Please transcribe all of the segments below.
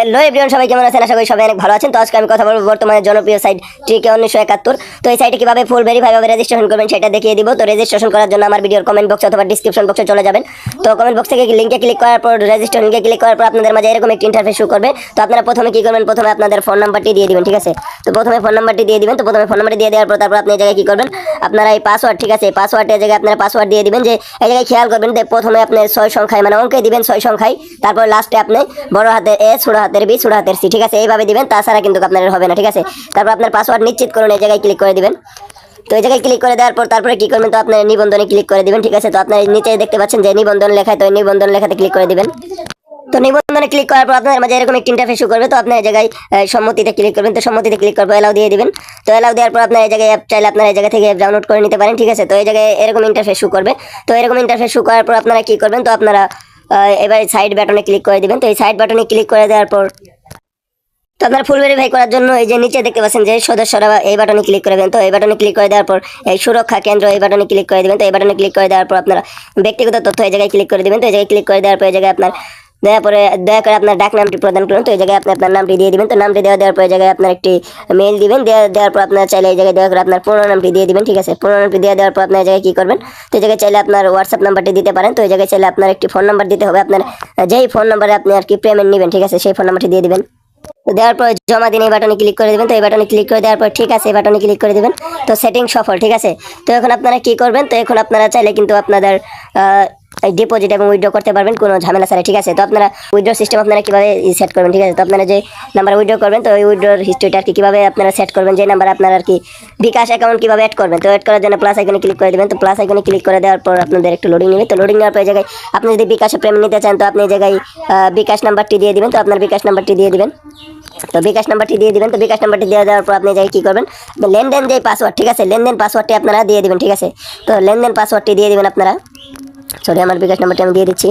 Hello everyone, সবাই কেমন আছেন? আশা করি সবাই অনেক ভালো আছেন। তো আজকে আমি কথা বলব বর্তমানে জনপ্রিয় সাইট টিকে উনিশশো একাত্তর। তো এই সাইটে কীভাবে ফুল ভেরিফাই ভাবে রেজিস্ট্রেশন করবেন সেটা দেখিয়ে দিব। তো রেজিস্ট্রেশন করার জন্য আমার ভিডিওর কমেন্ট বক্স অথবা ডিসক্রিপশন বক্সে চলে যাবেন। তো কমেন্ট বক্স থেকে লিঙ্কে ক্লিক করার পর রেজিস্ট্রেশন লিঙ্কে ক্লিক করার পর আপনাদের মাঝে এরকম একটি ইন্টারফেস শুরু করবে। তো আপনারা প্রথমে কি করবেন? প্রথমে আপনাদের ফোন নাম্বারটি দিয়ে দিবেন, ঠিক আছে? তো প্রথমে ফোন নাম্বারটি দিয়ে দিবেন। তো প্রথমে ফোন নাম্বারটি দিয়ে দেওয়ার পর তারপর আপনি এই জায়গায় কি করবেন? আপনারা এই পাসওয়ার্ড ঠিক আছে? পাসওয়ার্ডের জায়গায় আপনারা পাসওয়ার্ড দিয়ে দিবেন যে, এই জায়গায় খেয়াল করবেন যে প্রথমে আপনি ছয় সংখ্যায় মানে অঙ্কে দিবেন ছয় সংখ্যায়। তারপর লাস্টে আপনি বড় হাতে এ, ছোট হাতের বি ছোট হাতের সি ঠিক আছে? এইভাবে দিবেন, তাছাড়া কিন্তু আপনার হবে না, ঠিক আছে? তারপর আপনার পাসওয়ার্ড নিশ্চিত করুন, এই জায়গায় ক্লিক করে দিবেন। তো এই জায়গায় ক্লিক করে দেওয়ার পর তারপরে কি করবেন? তো আপনার নিবন্ধনে ক্লিক করে দিবেন, ঠিক আছে? তো আপনার নিচে দেখতে পাচ্ছেন যে নিবন্ধন লেখায়, তো নিবন্ধন লেখাতে ক্লিক করে দিবেন। তো নিবন্ধনে ক্লিক করার পর আপনার মাঝে এরকম একটি ইন্টারফেস করবে, তো আপনার এই জায়গায় সম্মতিতে ক্লিক করবেন। তো সম্মতিতে ক্লিক করব এলাও দিয়ে দিবেন। তো এলাও দেওয়ার পর আপনার এই জায়গায় অ্যাপ চাইলে আপনার এই জায়গা থেকে অ্যাপ ডাউনলোড করে নিতে পারেন, ঠিক আছে? তো এই জায়গায় এরকম ইন্টারফেস করবে। তো এরকম ইন্টারফেস করার পর আপনারা কি করবেন? তো আপনারা এবার সাইড বাটনে ক্লিক করে দিবেন। তো এই সাইড বাটনে ক্লিক করে দেওয়ার পর তো আপনারা ফুল ভেরিফাই করার জন্য এই যে নিচে দেখতে পাচ্ছেন যে সদস্যরা এই বাটনে ক্লিক করবেন তো এই বাটনে ক্লিক করে দেওয়ার পর এই সুরক্ষা কেন্দ্র এই বাটনে ক্লিক করে দেবেন। তো এই বাটনে ক্লিক করে দেওয়ার পর আপনারা ব্যক্তিগত তথ্য এই জায়গায় ক্লিক করে দেবেন। তো এই জায়গায় ক্লিক করে দেওয়ার পর এই জায়গায় আপনার দয়া করে দয়া করে আপনার ডাক নামটি প্রদান করুন। তো এই জায়গায় আপনি আপনার নামটি দিয়ে দিবেন। তো নামটি দেওয়া দেওয়ার পর জায়গায় আপনার একটি মেল দিবেন। দেওয়া দেওয়ার পর আপনার চাইলে এই জায়গায় দেওয়া করে আপনার পুরো নামটি দিয়ে দিবেন, ঠিক আছে? পুরো নামটি দিয়ে দেওয়ার পর আপনার জায়গায় কী করবেন? তো এই জায়গায় চাইলে আপনার হোয়াটসঅ্যাপ নাম্বারটি দিতে পারেন। তো এই জায়গায় চাইলে আপনার একটি ফোন নাম্বার দিতে হবে। আপনার যেই ফোন নাম্বারে আপনি আর কি পেমেন্ট নেবেন, ঠিক আছে? সেই ফোন নাম্বারটি দিয়ে দিবেন। দেওয়ার পর জমা দিন এই বাটনে ক্লিক করে দেবেন। তো এই বাটনে ক্লিক করে দেওয়ার পর ঠিক আছে, এই বাটনে ক্লিক করে দেবেন। তো সেটিং সফল, ঠিক আছে? তো এখন আপনারা কি করবেন? তো এখন আপনারা চাইলে কিন্তু আপনাদের ডিপোজিট এবং উইড্রো করতে পারবেন, কোনো ঝামেলা ছাড়া, ঠিক আছে? তো আপনারা উইথড্র সিস্টেম আপনারা কীভাবে সেট করবেন, ঠিক আছে? তো আপনারা যে নাম্বার উইথড্র করবেন, তো ওই উইথড্রর হিস্ট্রিটা আর কি কীভাবে আপনারা সেট করবেন, যে নাম্বার আপনার আর কি বিকাশ অ্যাকাউন্ট কীভাবে অ্যাড করবেন, তো অ্যাড করার জন্য প্লাস আইকনে ক্লিক করে দেবেন, তো প্লাস আইকনে ক্লিক করে দেওয়ার পর আপনাদের একটু লোডিং নেবে, তো লোডিং নেওয়ার পর জায়গায় আপনি যদি বিকাশে পেমেন্ট নিতে চান, তো আপনি জায়গায় বিকাশ নাম্বারটি দিয়ে দিবেন, তো আপনার বিকাশ নাম্বারটি দিয়ে দিবেন। তো বিকাশ নাম্বারটি দিয়ে দিবেন, তো বিকাশ নাম্বারটি দিয়ে দেওয়ার পর আপনি যাই কি করবেন লেনদেন যে পাসওয়ার্ড ঠিক আছে? লেনদেন পাসওয়ার্ডটি আপনারা দিয়ে দিবেন, ঠিক আছে? তো লেনদেন পাসওয়ার্ডটি দিয়ে দিবেন আপনারা। সরি আমার বিকাশ নাম্বারটি আমি দিয়ে দিচ্ছি।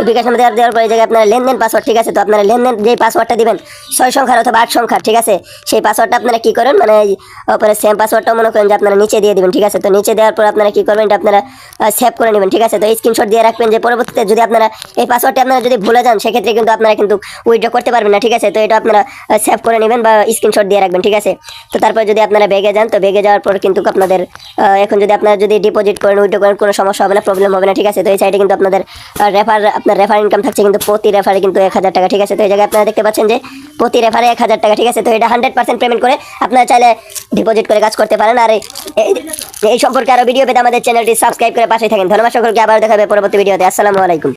তো দেওয়ার দেওয়ার পরে জায়গায় আপনারা লেনদেন পাসওয়ার্ড ঠিক আছে? তো আপনারা লেনদেন যে পাসওয়ার্ডটা দিবেন, ছয় সংখ্যার অথবা আট সংখ্যার, ঠিক আছে? সেই পাসওয়ার্ডটা আপনারা কি করেন? মানে ওপরে সেম পাসওয়ার্ডটাও মনে করেন যে আপনারা নিচে দিয়ে দিবেন, ঠিক আছে? তো নিচে দেওয়ার পর আপনারা কি করবেন? এটা আপনারা সেভ করে নেবেন, ঠিক আছে? তো স্ক্রিনশট দিয়ে রাখবেন যে পরবর্তীতে যদি আপনারা এই পাসওয়ার্ডটি আপনারা যদি ভুলে যান, সেক্ষেত্রে কিন্তু আপনারা কিন্তু উইথড্র করতে পারবেন না, ঠিক আছে? তো এটা আপনারা সেভ করে নেবেন বা স্ক্রিনশট দিয়ে রাখবেন, ঠিক আছে? তো তারপর যদি আপনারা বেগে যান, তো বেগে যাওয়ার পর কিন্তু আপনাদের এখন যদি আপনারা যদি ডিপোজিট করেন উইথড্র করেন, কোনো সমস্যা হবে না প্রবলেম হবে না, ঠিক আছে? তো এই সাইডে কিন্তু আপনাদের রেফার আপনার রেফার ইনকাম থাকছে কিন্তু প্রতি রেফারে কিন্তু এক হাজার টাকা, ঠিক আছে? তো এই জায়গায় আপনারা দেখতে পাচ্ছেন যে প্রতি রেফারে এক হাজার টাকা, ঠিক আছে? তো এটা হান্ড্রেড পার্সেন্ট পেমেন্ট করে আপনারা চাইলে ডিপোজিট করে কাজ করতে পারেন। আর এই- সম্পর্কে আরও ভিডিও পেতে আমাদের চ্যানেলটি সাবস্ক্রাইব করে পাশে থাকেন। ধন্যবাদ সকলকে আবার দেখাবে পরবর্তী ভিডিওতে আসসালামু আলাইকুম।